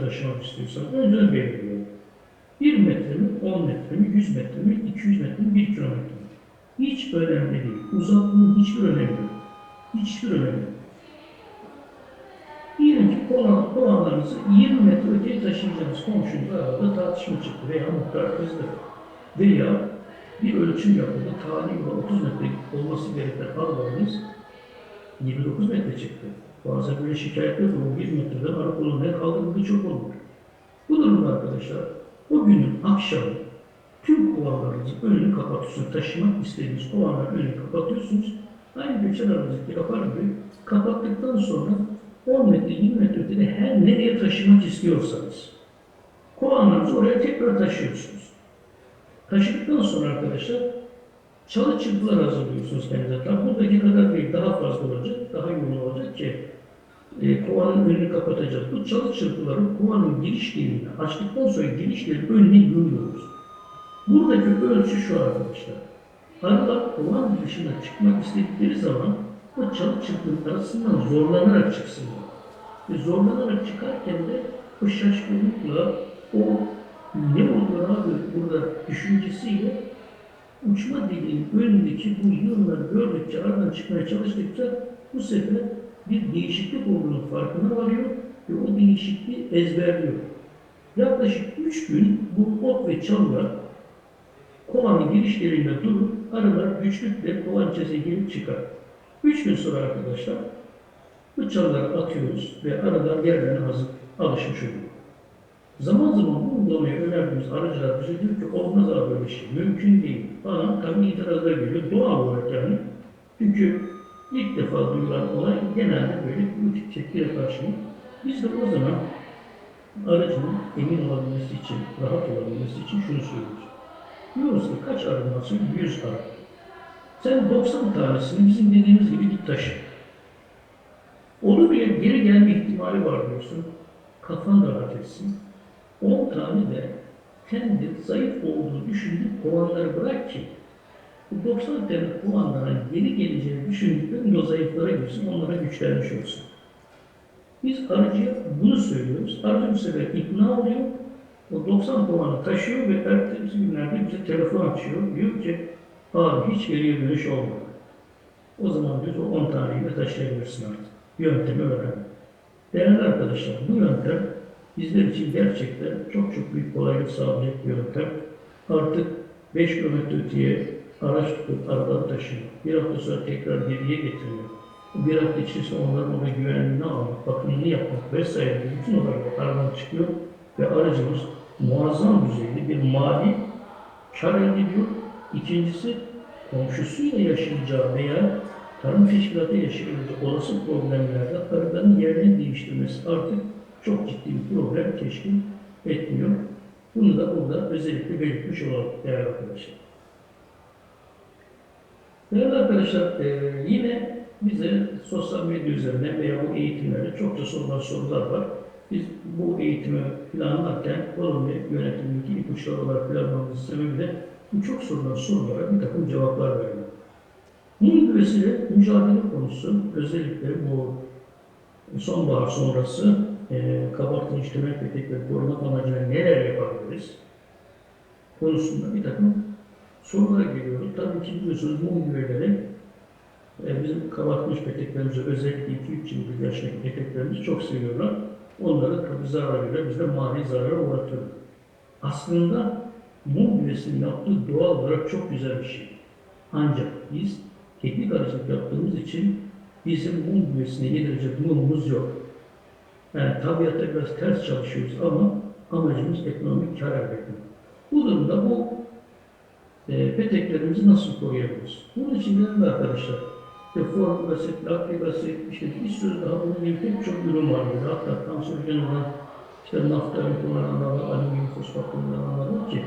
taşımak istiyorsan önceden belirliyor. 1 metre mi, 10 metre mi, 100 metre mi, 200 metre mi, 1 kilometre mi? Hiç önemli değil. Uzaklığı hiçbir önemi yok. Hiçbir önemi yok. Diyelim ki kovan, kovanlarınızı 20 metre öteye taşıyacağınız komşunuz arada tartışma çıktı veya muhtar kızdı. Veya bir ölçüm yapıldı. Tarihi yolu 30 metre olması gereken arabanız 29 metre çıktı. Bazen böyle şikayetler olur. 1 metreden ara kullanmaya kaldırıldığı çok olur. Bu durumda arkadaşlar o günün akşamı tüm kovanlarınızın önünü kapatıyorsunuz. Taşımak istediğiniz kovanların önünü kapatıyorsunuz. Aynı göçer aranızdaki yapar gibi kapattıktan sonra 10 metre, 20 metre ötede her nereye taşımak istiyorsanız kovanlarınızı oraya tekrar taşıyorsunuz. Taşıdıktan sonra arkadaşlar çalı çırpılar hazırlıyorsunuz kendinize. Tabi buradaki kadar değil, daha fazla olacak, daha yoğun olacak ki e, kovanın önünü kapatacağız. Bu çalı çırpıları kovanın giriş deliğini açtıktan sonra giriş deliğinin önüne yığıyoruz. Buradaki ölçü şu arkadaşlar. Arılar kovan dışına çıkmak istedikleri zaman o çalı çırpının arasından zorlanarak çıksınlar. Ve zorlanarak çıkarken de o şaşkınlıkla, o ne olur abi burada düşüncesiyle uçma deliğinin önündeki bu yığınları gördükçe, aradan çıkmaya çalıştıkça bu sefer bir değişiklik olduğunun farkına varıyor ve o değişikliği ezberliyor. Yaklaşık üç gün bu ot ve çalılar kovanın girişlerinde durup arılar güçlükle kovan içerisine girip çıkar. Üç gün sonra arkadaşlar bu çalıları atıyoruz ve arılar yerlerine hazır alışmış oluyor. Zaman zaman bu uygulamayı önerdiğimiz arıcılar bize diyor ki olmaz abi böyle şey, mümkün değil falan tabii itirazlar geliyor doğal olarak yani. Çünkü ilk defa duyulan olay genelde böyle tip tepkiye karşı. Biz de o zaman aracının emin olabilmesi için, rahat olabilmesi için şunu söylüyoruz. Diyoruz ki kaç arı nasıl? 100 arı. Sen 90 tanesini bizim dediğimiz gibi git taşı. Onu bile geri gelme ihtimali var diyorsun. Kafan da rahat etsin. 10 tane de kendi zayıf olduğunu düşündüğün kovanları bırak ki bu 90 tane kovanlara geri geleceğini düşündüklerin o zayıflara girsin, onlara güçlenmiş olsun. Biz arıcıya bunu söylüyoruz. Arıcı bu sefer ikna oluyor. O 90 kovanı taşıyor ve ertesi günlerde bize telefon açıyor. Diyor ki abi hiç geriye dönüş olmadı. O zaman diyoruz o 10 taneyi de taşıyabilirsin artık. Yöntemi öğren. Değerli arkadaşlar bu yöntem bizler için gerçekten çok çok büyük kolaylık sağlayacak bir yöntem. Artık 5 kilometre öteye araç tutup aradan taşımak, bir hafta sonra tekrar geriye getirmek, bir hafta içerisinde onların ona güvenliğini almak, bakımını yapmak vesaire bütün olaylar aradan çıkıyor ve aracımız muazzam düzeyde bir mali kar elde ediyor. İkincisi komşusuyla yaşayacağı veya tarım teşkilatı yaşayacağı olası problemlerde arıların yerini değiştirmesi artık çok ciddi bir problem teşkil etmiyor. Bunu da burada özellikle belirtmiş olalım değerli arkadaşlar. Değerli arkadaşlar, e, yine bize sosyal medya üzerinden veya bu eğitimlerde çokça sorulan sorular var. Biz bu eğitimi planlarken Kolombiya yönetimindeki ipuçları olarak planlamamızın sebebi de bu çok sorulan sorulara bir takım cevaplar vermek. Mum güvesiyle mücadele konusu özellikle bu sonbahar sonrası e, kabartılmış tümek petekleri korumak amacıyla neler yapabiliriz konusunda bir takım sorulara geliyoruz. Tabii ki biliyorsunuz mum güveleri e, bizim kabartmış peteklerimizi özellikle 2-3 yıllık yaşındaki peteklerimizi çok seviyorlar. Onlara tabii zararıyla bize mali zarar uğratıyor. Aslında mum güvesinin yaptığı doğal olarak çok güzel bir şey. Ancak biz teknik aracılık yaptığımız için bizim mum güvesine yedirecek mumumuz yok. Yani tabiatta biraz ters çalışıyoruz ama amacımız ekonomik kar elde etmek. Bu durumda bu e, peteklerimizi nasıl koruyabiliriz? Bunun için değerli arkadaşlar, işte form basit, lakri basit, işte bir sürü daha bunun gibi pek çok ürün var. Böyle. Hatta kanserojen olan işte naftalin kullananlar var, alüminyum fosfat kullananlar var ki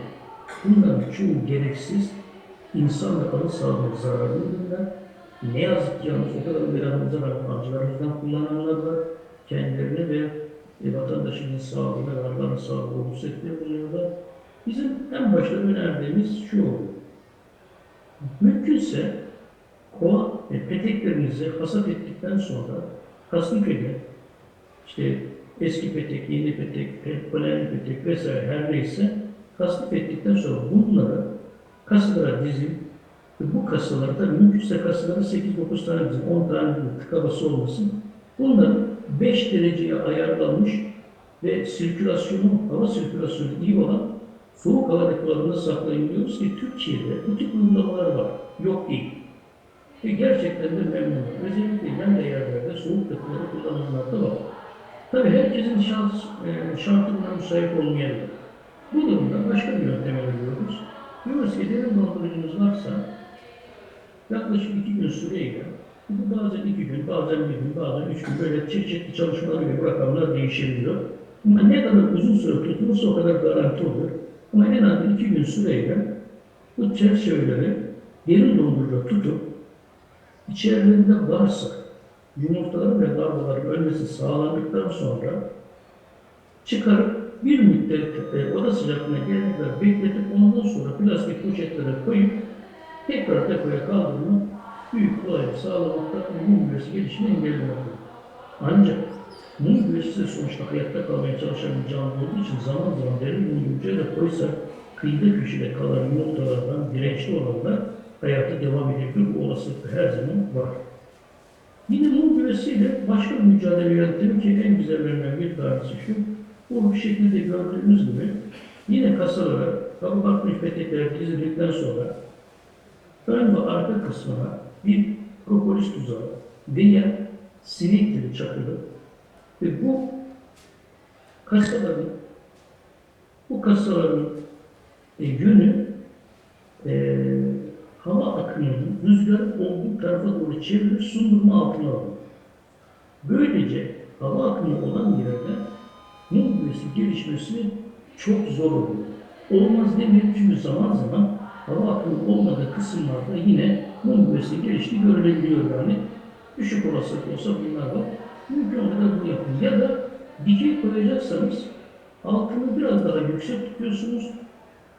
bunların çoğu gereksiz insan ve arı sağlığına zararlı ürünler. Ne yazık ki yalnız o kadar veren zararlı avcılarımızdan kullananlar var. Kendilerine ve e, vatandaşının sağlığına ve arıların sağlığı olursa bulunuyorlar. Bizim en başta önerdiğimiz şu olur. Mümkünse kova ve peteklerinizi hasat ettikten sonra Kasımpaşa'da işte eski petek, yeni petek, polenli petek vesaire her neyse tasnif ettikten sonra bunları kasalara dizip ve bu kasalarda mümkünse kasalara 8-9 tane dizip 10 tane bir tıka bası olmasın. Bunların 5 dereceye ayarlanmış ve sirkülasyonu, hava sirkülasyonu iyi olan soğuk hava depolarında saklayabiliyoruz ki Türkiye'de bu tip uygulamalar var. Yok değil. Ve gerçekten de memnunum. Özellikle yan yerlerde soğuk depoları kullananlar da var. Tabii herkesin şans, e, şartı buna müsait olmayabilir. Bu durumda başka bir yönteme gidiyoruz. Diyoruz ki derin dondurucunuz varsa yaklaşık iki gün süreyle bu bazen iki gün, bazen bir gün, bazen üç gün böyle çeşitli çalışmalara göre rakamlar değişebiliyor. Ama ne kadar uzun süre tutulursa o kadar garanti olur. Ama en az iki gün süreyle bu çerçeveleri derin dondurucuda tutup içerilerinde varsa yumurtaların ve larvaların ölmesi sağlandıktan sonra çıkarıp bir müddet e, oda sıcaklığına gelene kadar bekletip ondan sonra plastik poşetlere koyup tekrar depoya kaldırmak büyük kolaylık sağlamakta mum güvesi gelişini engellemektedir. Ancak güvesi de sonuçta hayatta kalmaya çalışan bir canlı olduğu için zaman zaman derin dondurucuya da koysak kıyıda köşede kalan yumurtalardan dirençli olanlar hayata devam edebilir. Bu olasılık her zaman var. Yine mum güvesiyle başka bir mücadele yöntemi ki en güzellerinden bir tanesi şu. Bu şekilde gördüğünüz gibi yine kasalara kabartmış petekler dizildikten sonra ön ve arka kısmına bir propolis tuzağı veya sinek teli çakılı ve bu kasaların bu kasaların e, yönü e, hava akımının rüzgarın olduğu tarafa doğru çevirip sundurma altına alınır. Böylece hava akımı olan yerde mum güvesi gelişmesi çok zor oluyor. Olmaz demeyelim çünkü zaman zaman hava akımı olmadığı kısımlarda yine mum güvesi geliştiği görülebiliyor yani. Düşük olasılık olsa bunlar var. Mümkün kadar bunu yapın. Ya da dikey koyacaksanız altını biraz daha yüksek tutuyorsunuz.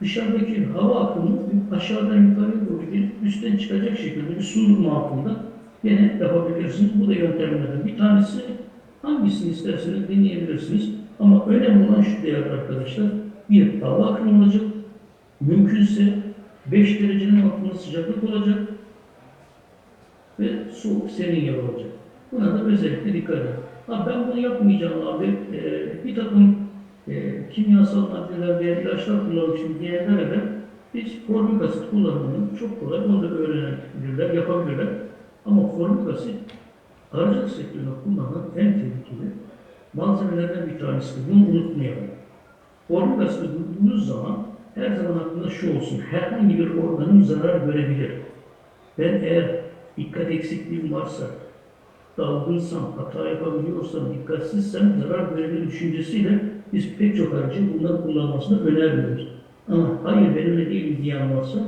Dışarıdaki hava akımı aşağıdan yukarıya doğru gelip üstten çıkacak şekilde bir sundurma altında yine yapabilirsiniz. Bu da yöntemlerden bir tanesi. Hangisini isterseniz deneyebilirsiniz. Ama önemli olan şu değerli arkadaşlar. Bir, hava akımı olacak. Mümkünse 5 derecenin altında sıcaklık olacak. Ve soğuk serin yer olacak. Buna da özellikle dikkat edin. Ha ben bunu yapmayacağım abi. Ee, bir takım e, kimyasal maddeler veya ilaçlar kullanmak için diyenlere de biz formik asit kullanımını çok kolay onu da öğrenebilirler, yapabilirler. Ama formik asit aracılık sektöründe kullanılan en tehlikeli malzemelerden bir tanesi. Bunu unutmayalım. Formik asidi bulduğunuz zaman her zaman aklında şu olsun. Herhangi bir organın zarar görebilir. Ben eğer dikkat eksikliğim varsa, dalgınsam, hata yapabiliyorsam, dikkatsizsem zarar görebilir düşüncesiyle biz pek çok aracı bunları kullanmasını önermiyoruz. Ama hayır benim öyle değil diyen varsa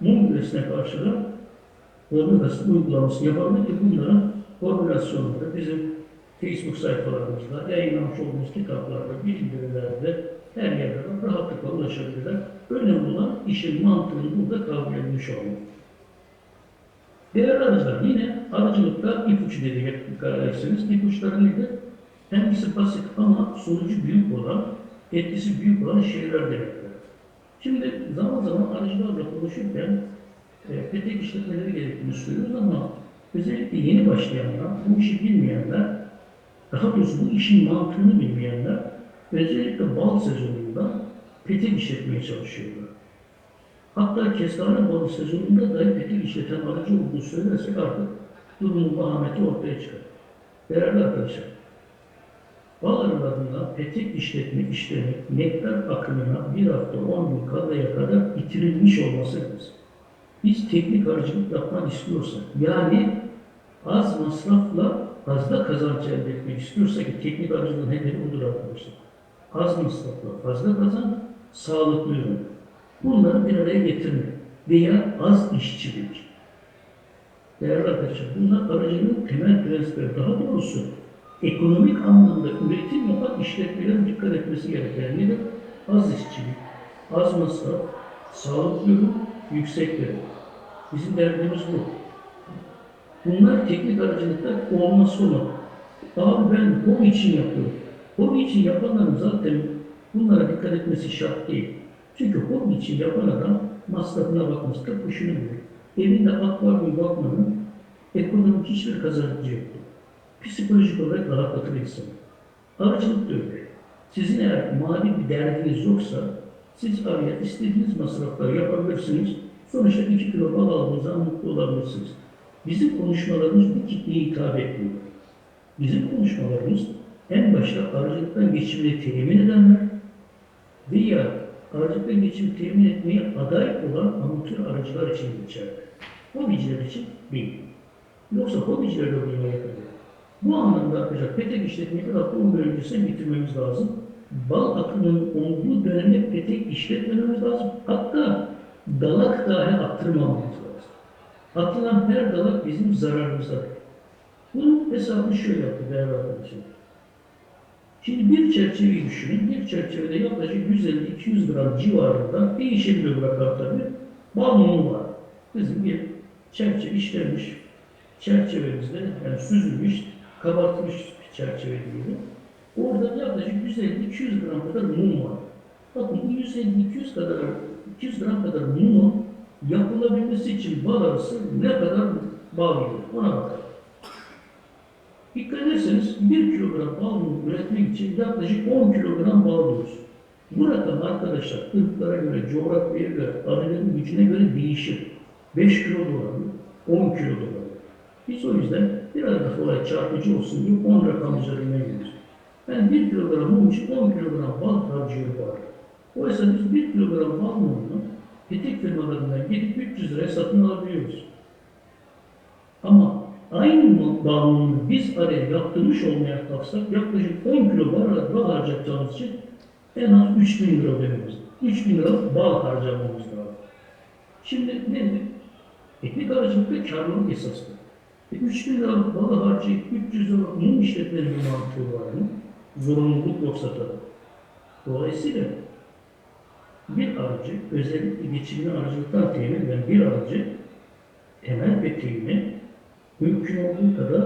mum karşı da formül asit uygulaması yapabilir ki bunların formülasyonları bizim Facebook sayfalarımızda, yayınlamış olduğumuz kitaplarda, bildirilerde, her yerde rahatlıkla ulaşabilirler. Önemli olan işin mantığını burada kavrayabilmiş olmak. Değerli aracılar yine aracılıkta ipucu dedik dikkat ederseniz. İpuçları nedir? Kendisi basit ama sonucu büyük olan, etkisi büyük olan şeyler demektir. Şimdi zaman zaman aracılarla konuşurken e, petek işletmeleri gerektiğini söylüyoruz ama özellikle yeni başlayanlar, bu işi bilmeyenler, daha doğrusu bu işin mantığını bilmeyenler özellikle bal sezonunda petek işletmeye çalışıyorlar. Hatta kestane sezonunda dahi petek işleten aracı olduğunu söylersek artık durumun vahameti ortaya çıkar. Değerli arkadaşlar, bal arılarında petek işletme işlemek nektar akımına bir hafta on gün kalaya kadar bitirilmiş olması lazım. Biz teknik arıcılık yapmak istiyorsak, yani az masrafla fazla kazanç elde etmek istiyorsak teknik arıcılığın hedefi budur arkadaşlar. Az masrafla fazla kazanç, sağlıklı ürün. Bunları bir araya getirmek veya az işçilik. Değerli arkadaşlar, bunlar aracılığın temel prensipleri. Daha doğrusu ekonomik anlamda üretim yapan işletmelerin dikkat etmesi gereken nedir? Az işçilik, az masraf, sağlıklı ürün, yüksek verim. Bizim derdimiz bu. Bunlar teknik aracılıkta olmazsa olmaz. Abi ben bu için yapıyorum. Hobi için yapanların zaten bunlara dikkat etmesi şart değil. Çünkü hobi için yapan adam masrafına bakması da kuşunu bilir. Evinde akvaryum bakmanın ekonomik hiçbir kazancı yoktur. Psikolojik olarak rahatlatır insanı. Arıcılık da öyle. Sizin eğer mali bir derdiniz yoksa siz araya istediğiniz masrafları yapabilirsiniz. Sonuçta 2 kilo bal aldığınız zaman mutlu olabilirsiniz. Bizim konuşmalarımız bu kitleye hitap etmiyor. Bizim konuşmalarımız en başta arıcılıktan geçimini temin edenler veya arıcılıktan geçim temin etmeye aday olan amatör arıcılar için geçerli. Hobiciler için değil. Yoksa hobiciler de buna yakın. Bu anlamda arkadaşlar petek işletmeyi bir hafta 10 gün öncesinden bitirmemiz lazım. Bal akımının olduğu dönemde petek işletmemiz lazım. Hatta dalak dahi attırmamamız lazım. Atılan her dalak bizim zararımıza. Bunun hesabını şöyle yaptı değerli arkadaşlar. Şimdi bir çerçeveyi düşünün. Bir çerçevede yaklaşık 150-200 gram civarında değişebilir rakam tabii. Bal mumu var. Bizim bir çerçeve işlenmiş çerçevemizde yani süzülmüş, kabartılmış bir çerçeve diyelim. Orada yaklaşık 150-200 gram kadar mum var. Bakın bu 150-200 kadar 200 gram kadar mumun yapılabilmesi için bal arası ne kadar gelir ona bakalım. Dikkat ederseniz 1 kilogram bal mumu üretmek için yaklaşık 10 kilogram bal diyoruz. Bu rakam arkadaşlar ırklara göre, coğrafyaya göre, arıların gücüne göre değişir. 5 kilo da olabilir, 10 kilo da olabilir. Biz o yüzden biraz da kolay çarpıcı olsun diye 10 rakam üzerine gidiyoruz. Ben 1 kilogram mum için 10 kilogram bal harcıyorum bu arada. Oysa biz 1 kilogram bal mumunu petek firmalarından gidip 300 liraya satın alabiliyoruz. Ama aynı mumunu biz araya yaptırmış olmaya kalksak yaklaşık 10 kilo bal harcayacağımız için en az 3000 lira ödememiz. 3000 lira bal harcamamız lazım. Şimdi ne dedik? Teknik aracılıkta karlılık esaslı. E, 3000 lira balı harcayıp 300 lira mum işletmenin bir mantığı var mı? Zorunluluk yoksa tabii. Dolayısıyla bir aracı, özellikle geçimini aracılıktan temin eden bir aracı temel peteğini mümkün olduğu kadar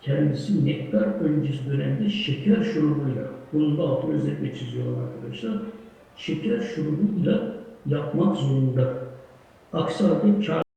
kendisi nektar öncesi dönemde şeker şurubuyla, bunun da altını özellikle çiziyorum arkadaşlar, şeker şurubuyla yapmak zorunda. Aksi halde kar